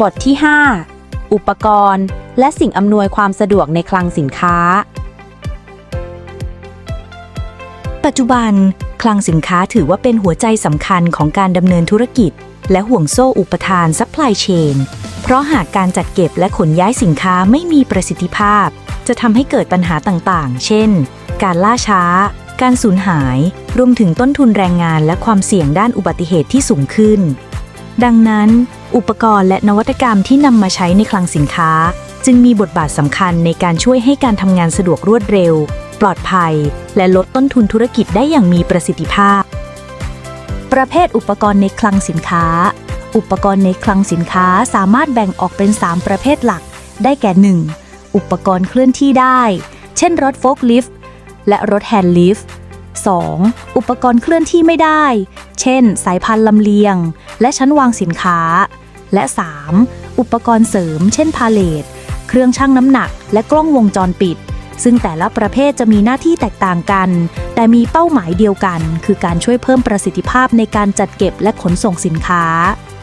บทที่ 5 อุปกรณ์ และสิ่งอำนวยความสะดวกในคลังสินค้า ปัจจุบัน คลังสินค้าถือว่าเป็นหัวใจสำคัญของการดำเนินธุรกิจ และห่วงโซ่อุปทานซัพพลายเชนเพราะหากการจัดเก็บและขนย้ายสินค้าไม่มีประสิทธิภาพ จะทำให้เกิดปัญหาต่างๆ เช่น การล่าช้า การสูญหาย รวมถึงต้นทุนแรงงานและความเสี่ยงด้านอุบัติเหตุที่สูงขึ้น ดังนั้น อุปกรณ์และนวัตกรรมที่นำมาใช้ในคลังสินค้า จึงมีบทบาทสำคัญในการช่วยให้การทำงานสะดวกรวดเร็ว ปลอดภัย และลดต้นทุนธุรกิจได้อย่างมีประสิทธิภาพ ประเภทอุปกรณ์ในคลังสินค้า อุปกรณ์ในคลังสินค้าสามารถแบ่งออกเป็น 3 ประเภทหลัก ได้แก่ 1. อุปกรณ์เคลื่อนที่ได้ เช่นรถโฟล์คลิฟต์และรถแฮนด์ลิฟต์ 2. อุปกรณ์เคลื่อนที่ไม่ได้ เช่น สายพานลำเลียง และชั้นวางสินค้า และ 3. อุปกรณ์เสริม เช่นพาเลทเครื่องชั่งน้ำหนัก และกล้องวงจรปิด ซึ่งแต่ละประเภทจะมีหน้าที่แตกต่างกัน แต่มีเป้าหมายเดียวกัน คือการช่วยเพิ่มประสิทธิภาพในการจัดเก็บและขนส่งสินค้า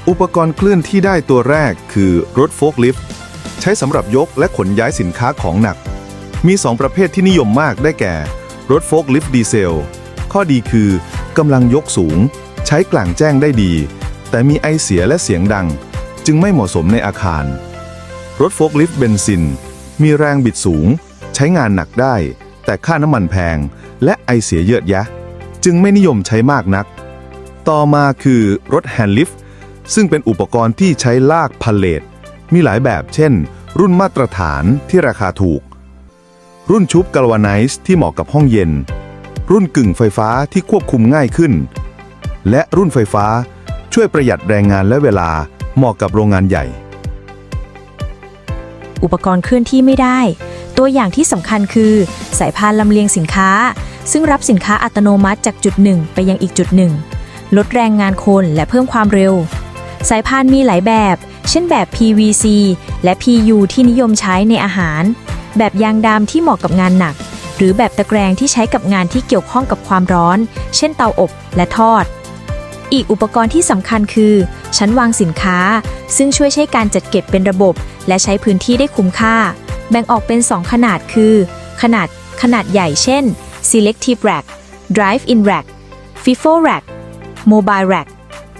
อุปกรณ์เคลื่อนที่ได้ตัวแรกคือรถโฟล์คลิฟต์ใช้สำหรับยกและขนย้ายสินค้าของหนัก มี 2 ประเภทที่นิยมมากได้แก่ รถโฟล์คลิฟต์ดีเซล ข้อดีคือกำลังยกสูง ใช้กลางแจ้งได้ดี แต่มีไอเสียและเสียงดัง จึงไม่เหมาะสมในอาคาร รถโฟล์คลิฟต์เบนซิน มีแรงบิดสูง ใช้งานหนักได้ แต่ค่าน้ำมันแพง และไอเสียเยอะแยะ จึงไม่นิยมใช้มากนัก ต่อมาคือรถแฮนด์ลิฟต์ซึ่งเป็นอุปกรณ์ที่ใช้ลากพาเลทมีหลายแบบเช่น รุ่นมาตรฐานที่ราคาถูก รุ่นชุบก a ลวาไนซ์ที่เหมาะกับห้องเย็น รุ่นกึ่งไฟฟ้าที่ควบคุมง่ายขึ้น และรุ่นไฟฟ้าช่วยประหยัดแรงงานและเวลา เหมาะกับโรงงานใหญ่ อุปกรณ์เคลื่อนที่ไม่ได้ ตัวอย่างที่สำคัญคือ สายพานลำเลียงสินค้า ซึ่งรับสินค้าอัตโนมัติจากจุดหนึ่งไปยังอีกจุดหนึ่ง ลดแรงงานคนและเพิ่มความเร็ว สายพานมีหลายแบบ เช่นแบบ PVC และ PU ที่นิยมใช้ในอาหาร แบบยางดำที่เหมาะกับงานหนัก หรือแบบตะแกรงที่ใช้กับงานที่เกี่ยวข้องกับความร้อน เช่นเตาอบและทอด อีกอุปกรณ์ที่สำคัญคือ ชั้นวางสินค้า ซึ่งช่วยใช้การจัดเก็บเป็นระบบ และใช้พื้นที่ได้คุ้มค่า แบ่งออกเป็น 2 ขนาดคือ ขนาดขนาดใหญ่เช่น selective rack drive in rack FIFO rack mobile rack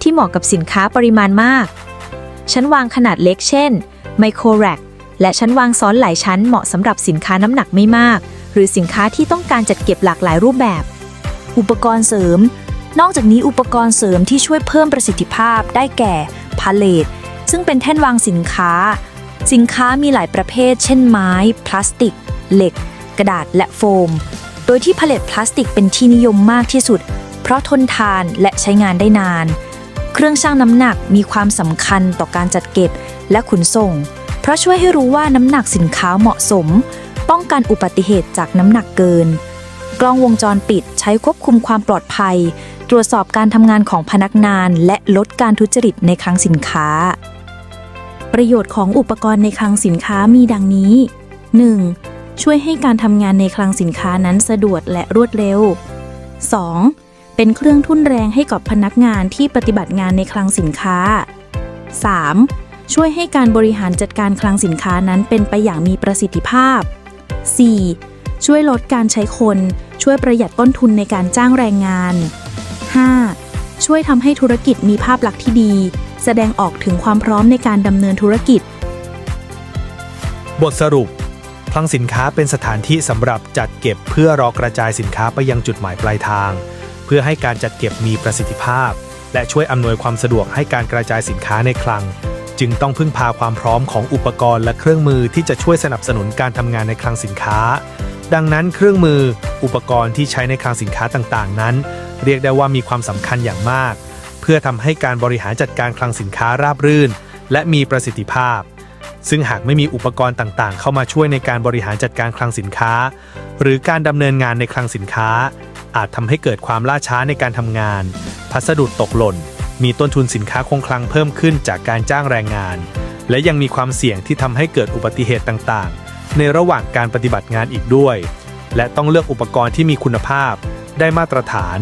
ที่เหมาะกับสินค้าปริมาณมาก ชั้นวางขนาดเล็กเช่น micro rack และชั้นวางซ้อนหลายชั้นเหมาะสำหรับสินค้าน้ำหนักไม่มาก หรือสินค้าที่ต้องการจัดเก็บหลากหลายรูปแบบ อุปกรณ์เสริม นอกจากนี้อุปกรณ์เสริมที่ช่วยเพิ่มประสิทธิภาพได้แก่พาเลทซึ่งเป็นแท่นวางสินค้า สินค้ามีหลายประเภท เช่นไม้ พลาสติก เหล็ก กระดาษและโฟม โดยที่พาเลทพลาสติกเป็นที่นิยมมากที่สุด เพราะทนทานและใช้งานได้นาน เครื่องชั่งน้ำหนักมีความสำคัญต่อการจัดเก็บและขนส่ง เพราะช่วยให้รู้ว่าน้ำหนักสินค้าเหมาะสม ป้องกันอุบัติเหตุจากน้ำหนักเกิน กล้องวงจรปิดใช้ควบคุมความปลอดภัย ตรวจสอบการทำงานของพนักงาน และลดการทุจริตในคลังสินค้า ประโยชน์ของอุปกรณ์ในคลังสินค้ามีดังนี้ 1. ช่วยให้การทำงานในคลังสินค้านั้นสะดวกและรวดเร็ว 2. เป็นเครื่องทุ่นแรงให้กับพนักงานที่ปฏิบัติงานในคลังสินค้า 3. ช่วยให้การบริหารจัดการคลังสินค้านั้นเป็นไปอย่างมีประสิทธิภาพ 4. ช่วยลดการใช้คน ช่วยประหยัดต้นทุนในการจ้างแรงงาน 5. ช่วยทำให้ธุรกิจมีภาพลักษณ์ที่ดี แสดงออกถึงความพร้อมในการดำเนินธุรกิจ บทสรุปคลังสินค้าเป็นสถานที่สำหรับจัดเก็บเพื่อรอกระจายสินค้าไปยังจุดหมายปลายทาง เพื่อให้การจัดเก็บมีประสิทธิภาพ และช่วยอำนวยความสะดวกให้การกระจายสินค้าในคลัง จึงต้องพึ่งพาความพร้อมของอุปกรณ์และเครื่องมือที่จะช่วยสนับสนุนการทำงานในคลังสินค้า ดังนั้นเครื่องมืออุปกรณ์ที่ใช้ในคลังสินค้าต่างๆ นั้น เรียกได้ว่ามีความสำคัญอย่างมาก เพื่อทำให้การบริหารจัดการคลังสินค้าราบรื่น และมีประสิทธิภาพ ซึ่งหากไม่มีอุปกรณ์ต่างๆ เข้ามาช่วยในการบริหารจัดการคลังสินค้า หรือการดำเนินงานในคลังสินค้า อาจทำให้เกิดความล่าช้าในการทำงาน พัสดุตกหล่น มีต้นทุนสินค้าคงคลังเพิ่มขึ้นจากการจ้างแรงงาน และยังมีความเสี่ยงที่ทำให้เกิดอุบัติเหตุต่างๆ ในระหว่างการปฏิบัติงานอีกด้วย และต้องเลือกอุปกรณ์ที่มีคุณภาพ ได้มาตรฐาน